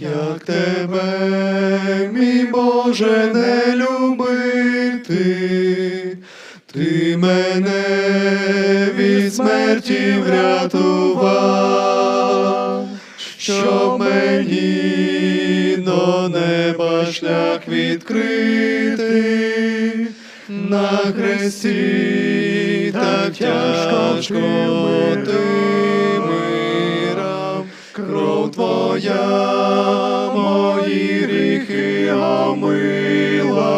як тебе, мій Боже, не любити, ти мене від смерті врятував, щоб мені до неба шлях відкрити, на хресті так тяжко ти кров твоя, мої гріхи омила,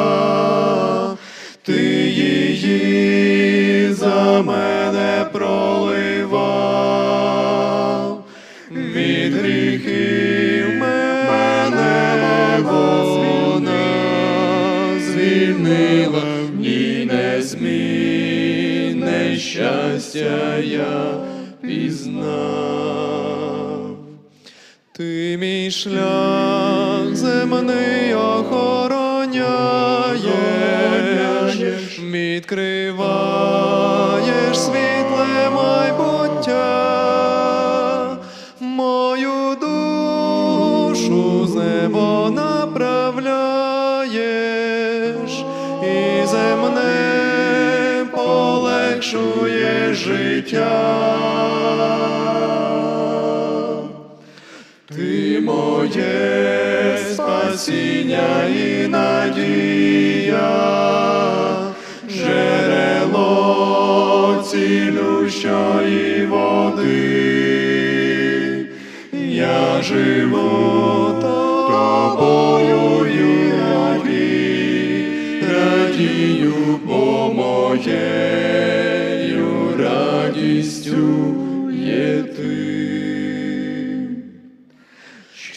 ти її за мене проливав, від гріхів мене вона звільнила, в ній незмінне щастя я пізнав. Ти мій шлях земний охороняєш, відкриваєш світле майбуття, мою душу з неба направляєш, і земне полегшує життя. Моє спасіння і надія, джерело цілющої води, я живу тобою і радію. Помоєю радістю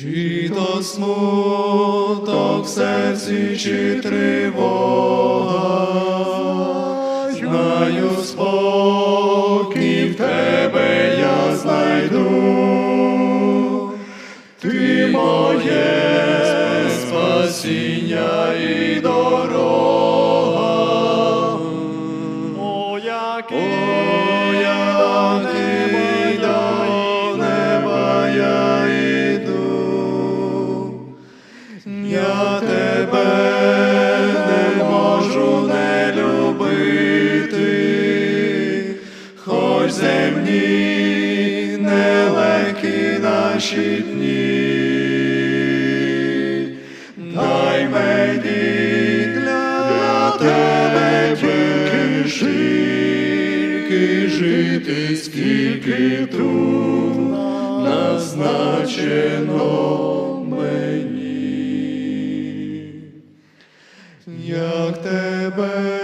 Чи то смуток в серці, чи тривога, знаю спокій в тебе я знайду, ти моє спасіння і дорога. Моя земні нелегкі наші дні. Дай мені для тебе тільки жити, жити, скільки тут назначено мені. Як тебе